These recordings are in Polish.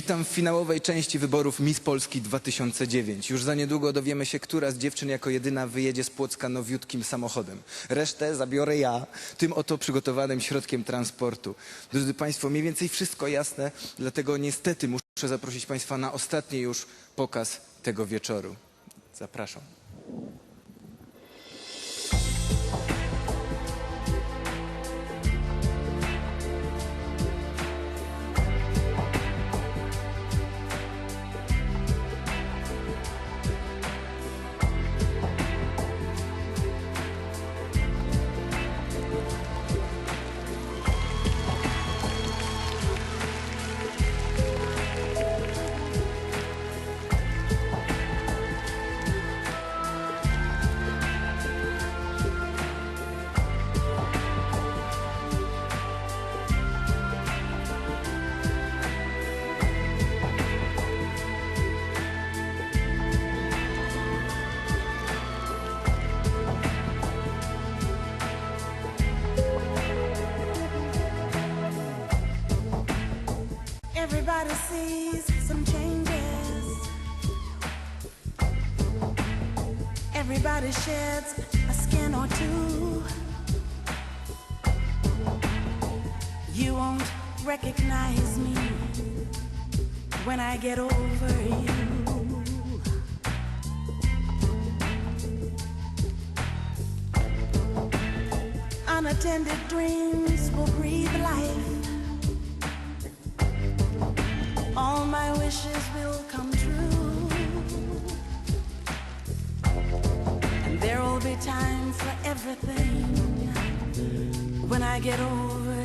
Witam w finałowej części wyborów Miss Polski 2009. Już za niedługo dowiemy się, która z dziewczyn jako jedyna wyjedzie z Płocka nowiutkim samochodem. Resztę zabiorę ja, tym oto przygotowanym środkiem transportu. Drodzy Państwo, mniej więcej wszystko jasne, dlatego niestety muszę zaprosić Państwa na ostatni już pokaz tego wieczoru. Zapraszam. Some changes. Everybody sheds a skin or two. You won't recognize me when I get over you. Unattended dreams will breathe life. All my wishes will come true. And there will be time for everything when I get over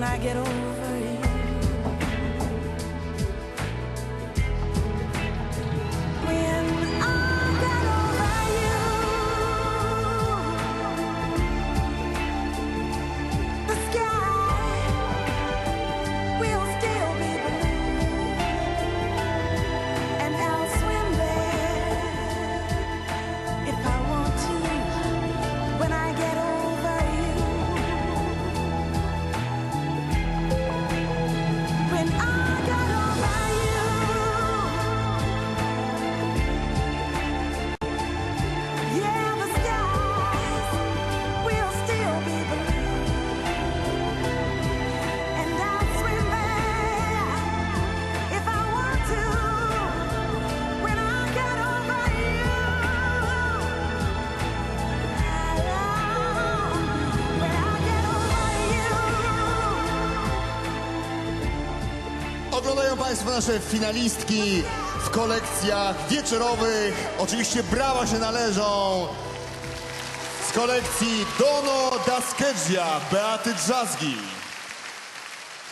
when I get over Oglądają Państwo nasze finalistki w kolekcjach wieczorowych. Oczywiście brawa się należą z kolekcji Dono Daskegia Beaty Drzazgi.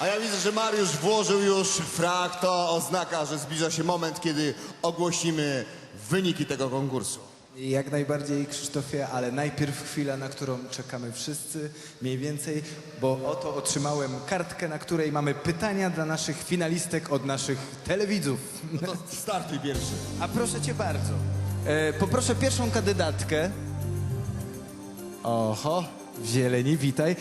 A ja widzę, że Mariusz włożył już frak. To oznaka, że zbliża się moment, kiedy ogłosimy wyniki tego konkursu. Jak najbardziej Krzysztofie, ale najpierw chwila, na którą czekamy wszyscy, mniej więcej, bo oto otrzymałem kartkę, na której mamy pytania dla naszych finalistek od naszych telewidzów. No to startuj pierwszy. A proszę cię bardzo. E, poproszę pierwszą kandydatkę. Oho, w zieleni, witaj. E,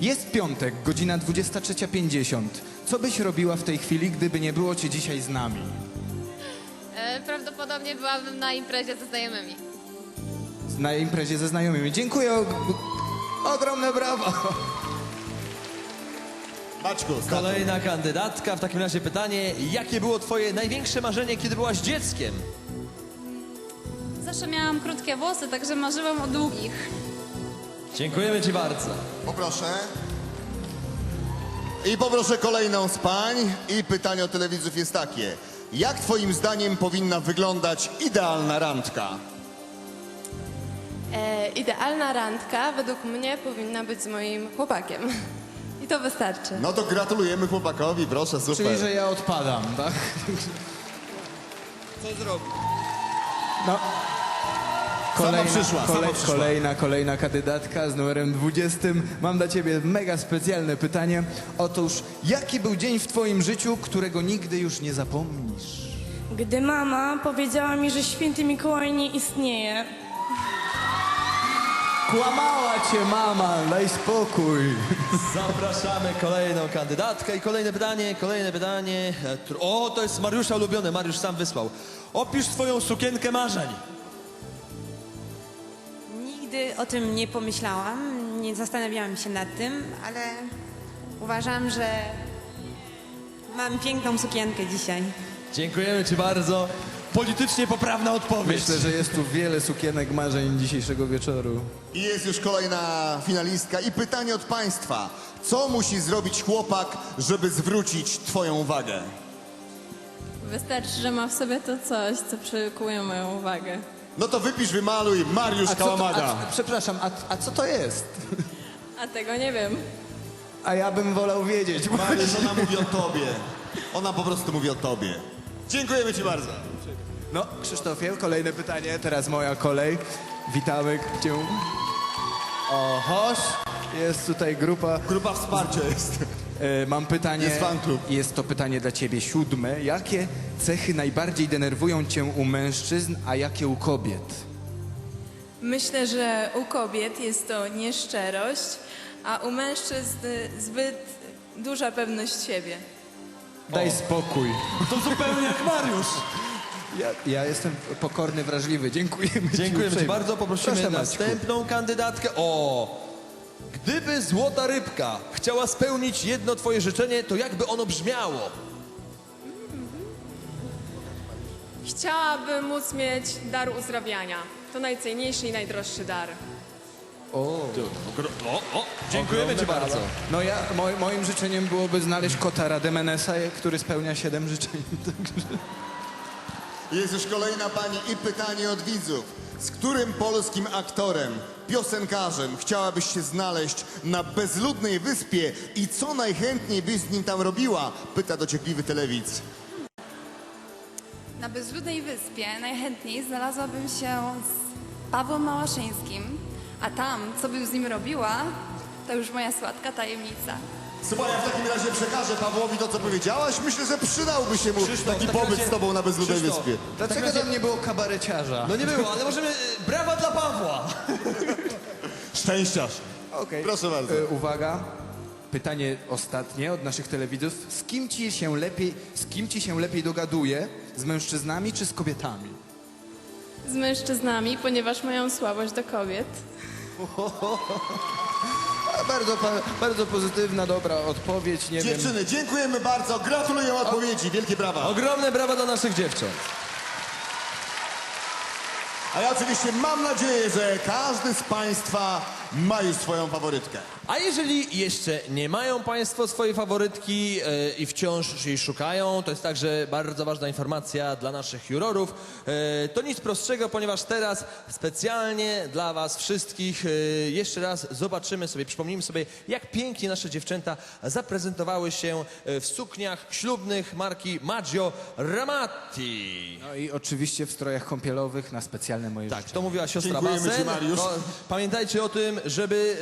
jest piątek, godzina 23.50. Co byś robiła w tej chwili, gdyby nie było cię dzisiaj z nami? Prawdopodobnie byłabym na imprezie ze znajomymi. Na imprezie ze znajomymi. Dziękuję. og- Ogromne brawo. Maćku. Kolejna kandydatka. W takim razie pytanie, jakie było twoje największe marzenie, kiedy byłaś dzieckiem? Zawsze miałam krótkie włosy, także marzyłam o długich. Dziękujemy ci bardzo. Poproszę. I poproszę kolejną z pań. I pytanie od telewidzów jest takie. Jak twoim zdaniem powinna wyglądać idealna randka? E, idealna randka według mnie powinna być z moim chłopakiem. I to wystarczy. No to gratulujemy chłopakowi, proszę, super. Czyli, że ja odpadam, tak? Co zrobić? No. Sama przyszła, kolej, przyszła. Kolejna, kolejna kandydatka z numerem 20. Mam dla ciebie mega specjalne pytanie. Otóż, jaki był dzień w twoim życiu, którego nigdy już nie zapomnisz? Gdy mama powiedziała mi, że święty Mikołaj nie istnieje, Kłamała cię mama, daj spokój. Zapraszamy kolejną kandydatkę i kolejne pytanie, kolejne pytanie. E, O, to jest Mariusza ulubione, Mariusz sam wysłał. Opisz swoją sukienkę marzeń. Nigdy o tym nie pomyślałam, nie zastanawiałam się nad tym, ale uważam, że mam piękną sukienkę dzisiaj. Dziękujemy ci bardzo. Politycznie poprawna odpowiedź. Myślę, że jest tu wiele sukienek marzeń dzisiejszego wieczoru. I jest już kolejna finalistka. I pytanie od państwa. Co musi zrobić chłopak, żeby zwrócić twoją uwagę? Wystarczy, że ma w sobie to coś, co przykuje moją uwagę. No to wypisz, wymaluj Mariusz A co to, Kałamada. a, przepraszam, a, a co to jest? A tego nie wiem. A ja bym wolał wiedzieć. Mariusz, ona mówi o tobie. Ona po prostu mówi o tobie. Dziękujemy ci bardzo. No, Krzysztofie, kolejne pytanie, teraz moja kolej. Witamy cię. Ohoż, jest tutaj grupa. Grupa wsparcia jest. E, mam pytanie. Jest fan klub. Jest to pytanie dla ciebie siódme. Jakie cechy najbardziej denerwują cię u mężczyzn, a jakie u kobiet? Myślę, że u kobiet jest to nieszczerość, a u mężczyzn zbyt duża pewność siebie. Daj spokój. To zupełnie jak Mariusz. Ja, ja jestem pokorny, wrażliwy. Dziękujemy ci Dziękujemy ci uprzejmie. bardzo. Poprosimy Proszę, Maćku. następną kandydatkę. O! Gdyby złota rybka chciała spełnić jedno twoje życzenie, to jakby ono brzmiało? Chciałabym móc mieć dar uzdrawiania. To najcenniejszy i najdroższy dar. O, O, o, dziękujemy ci bardzo. No ja, moj, moim życzeniem byłoby znaleźć kota Rademenesa, który spełnia siedem życzeń. Jest już kolejna pani i pytanie od widzów. Z którym polskim aktorem, piosenkarzem chciałabyś się znaleźć na bezludnej wyspie i co najchętniej byś z nim tam robiła? Pyta dociekliwy telewidz. Na bezludnej wyspie najchętniej znalazłabym się z Pawłem Małaszyńskim, a tam, co bym z nim robiła, to już moja słodka tajemnica. Słuchaj, ja w takim razie przekażę Pawłowi to, co powiedziałaś. Myślę, że przydałby się mu Krzysztof, taki w takim pobyt razie- z tobą na bezludnej Krzysztof, wyspie. Dlaczego razie- tam nie było kabareciarza? No nie było, ale możemy... Brawa dla Pawła! Szczęściarz. Okej. Proszę bardzo. E, uwaga. Pytanie ostatnie od naszych telewidzów. Z kim ci się lepiej, z kim ci się lepiej dogaduje? Z mężczyznami czy z kobietami? Z mężczyznami, ponieważ mają słabość do kobiet. Bardzo, pa- bardzo pozytywna, dobra odpowiedź. Nie wiem. Dziewczyny, dziękujemy bardzo. Gratuluję odpowiedzi. Wielkie brawa. Ogromne brawa dla naszych dziewcząt. A ja oczywiście mam nadzieję, że każdy z Państwa ma już swoją faworytkę. A jeżeli jeszcze nie mają Państwo swojej faworytki e, i wciąż jej szukają, to jest także bardzo ważna informacja dla naszych jurorów. E, to nic prostszego, ponieważ teraz specjalnie dla Was wszystkich e, jeszcze raz zobaczymy sobie, przypomnijmy sobie, jak pięknie nasze dziewczęta zaprezentowały się e, w sukniach ślubnych marki Maggio Ramatti. No i oczywiście w strojach kąpielowych na specjalne moje Tak, to mówiła siostra Dziękujemy Basen. ci, Mariusz. To Pamiętajcie o żeby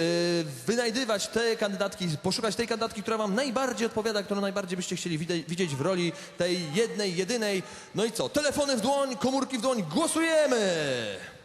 y, wynajdywać te kandydatki, poszukać tej kandydatki, która wam najbardziej odpowiada, którą najbardziej byście chcieli widzieć w roli tej jednej, jedynej. No i co? Telefony w dłoń, komórki w dłoń, głosujemy!